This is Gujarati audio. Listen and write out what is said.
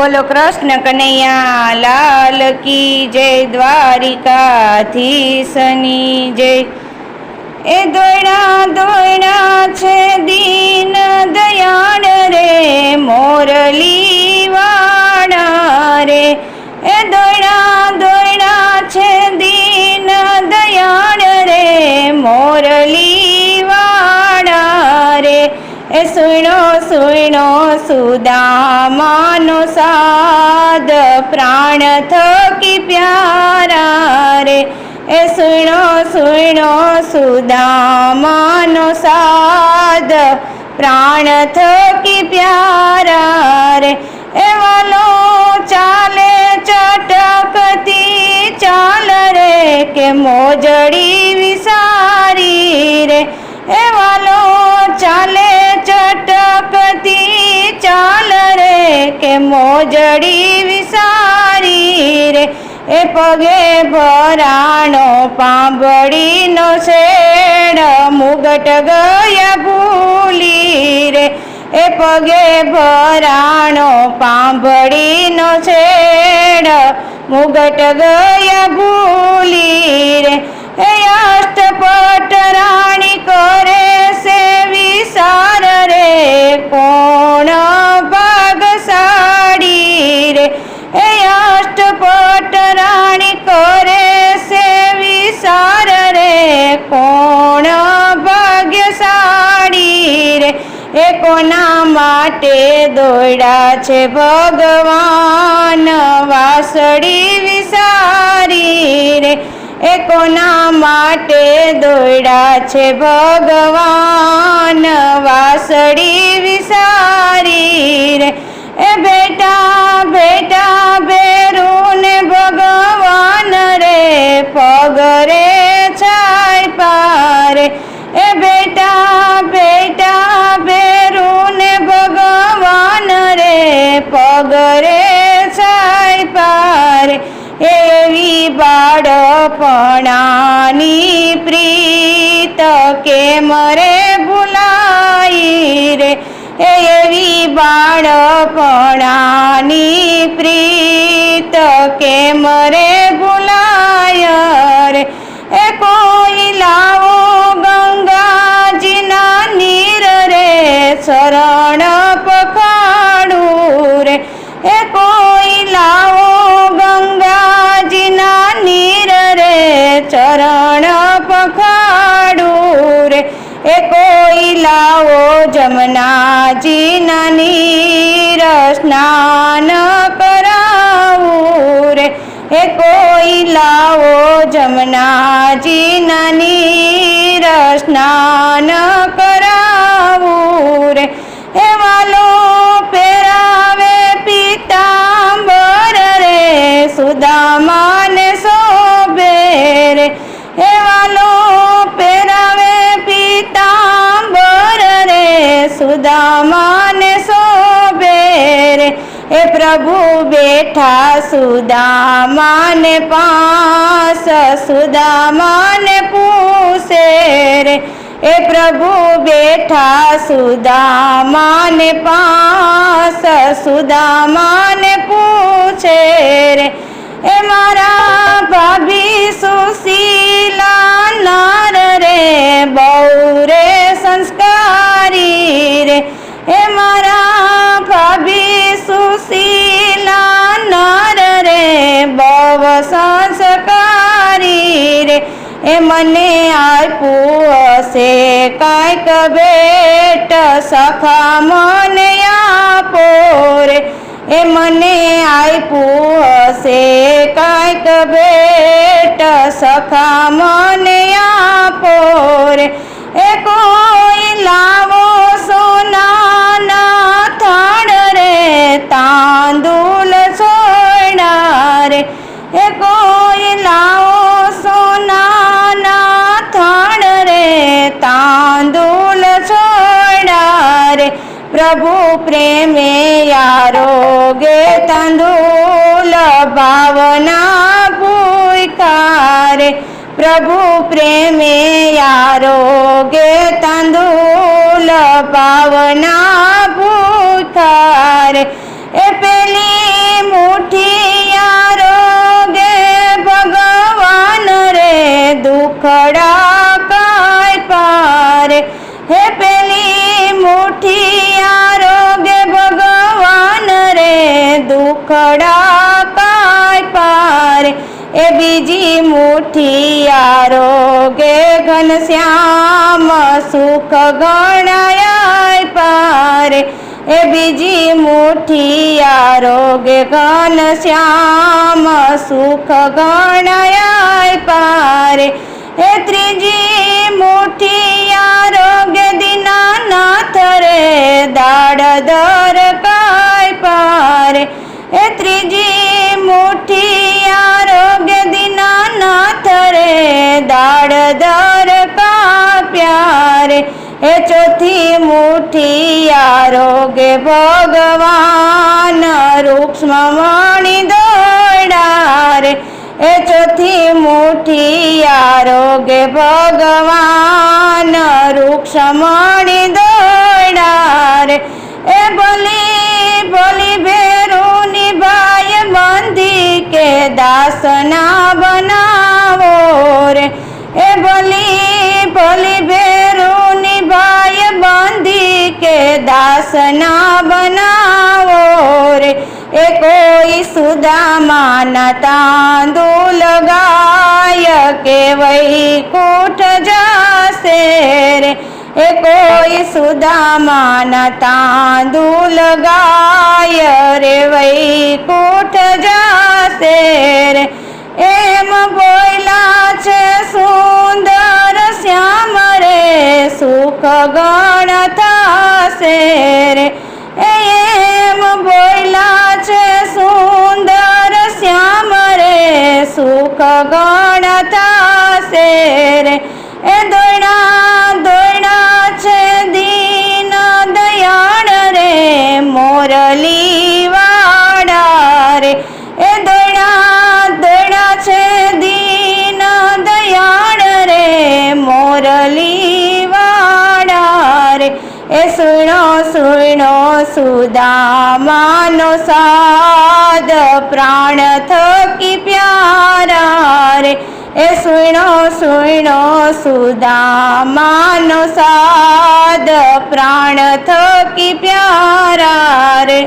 બોલો કૃષ્ણ કનૈયા, લાલ કી જય, દ્વારિકાધીશની જય. એ દોયડા દોયડા છે દીન દયાળ રે મોરલી. સુણો સુદામાનો સાદ પ્રાણ થકી પ્યારા રે એ સુણો સુણો સુદામાનો સાદ પ્રાણ થકી પ્યારા રે એ વાલો ચાલે ચટકતી ચાલ રે કે મોજડી વિસારી રે. એ વાલો ચાલે ચટકતી ચાલ રે કે મોજડી વિસારી રે. એ પગે ભરાણો પાંબડીનો શેડ મુગટ ગયા ભૂલી રે. એ પગે ભરાણો પાંભડીનો શેડ મુગટ ગયા ભૂલી રે. એ અષ્ટપટ રાણી કરે છે વિસાર રે, કોણ ભાગ સાડી રે? એ અષ્ટપટ રાણી કરે છે વિસાર રે, કોણ ભાગ્યશાળી રે? એ કોના માટે દોડ્યા છે ભગવાન? વાસળી વિસારી રે એ કોના માટે દોડ્યા છે ભગવાન. વાસળી વિસારી રે. એ બેટા બેટા બેરું ભગવાન રે. પગરે છાય પારે. એ બેટા બાળપણાની પ્રીત કે મરે ભૂલાઈ રે? એવી બાળપણાની પ્રીત કે મરે કોઈ લાવો જમનાજીના નીર સ્નાન કરાવું રે એ કોઈ લાવો જમનાજીના નીર સ્નાન કરાવું પ્રભુ બેઠા સુદામાન પાસ, સુદામાન પૂછે રે. એ પ્રભુ બેઠા સુદામાન પાસ, સુદામાન પૂછે રે. એ મારા ભાભી સુશીલા નાર રે. મને આપ્યું હશે. કાંઈક ભેટ સખા મને આપો રે. એ મને આપ્યું હશે. કાંઈક ભેટ સખા મને આપો રે. પ્રભુ પ્રેમે આરોગે તંદુલ ભાવના ભૂકારે પ્રભુ પ્રેમે આરોગે તંદુલ ભાવના ભૂકારે એ પેલી મુઠી આરોગે ભગવાન રે, દુખડા કાય પારે. હે બીજી મુઠી આરોગે ઘનશ્યામ સુખ ગણાય પારે. એ બીજી મુઠી આરોગે ઘનશ્યામ સુખ ગણાય પારે. એ ત્રીજી મુઠી આરોગ્ય દીનાનાથ રે દાડ દર એ ચોથી મુઠી આરોગ્ય ભગવાન રૂક્ષ્મમણી દોડારે એ ચોથી મુઠી આરોગ્ય ભગવાન રૂક્ષમણી દોડારે એ બોલી બોલી ભેરુની ભાઈ બંધી કે દાસના બનાવો દાસના બનાવો રે. એ કોઈ સુદામાના તાંદુલ ગાય કે વૈકુંઠ જાશે રે. એ કોઈ સુદામાના તાંદુલ ગાય રે વૈકુંઠ જાશે રે. એમ બોયલા છે સુંદર શ્યામ રે, સુખ ગણ થશે રે એમ બોયલા છે, સુંદર શ્યામ રે, સુખ ગણ થશે રે એ દોડા દોડા છે, દીન દયાળ રે, મોરલી સુણો સુણો, સુદામાનો સાદ પ્રાણ થકી પ્યારા રે. એ સુણો સુણો, સુદામાનો સાદ પ્રાણ થકી પ્યારા રે.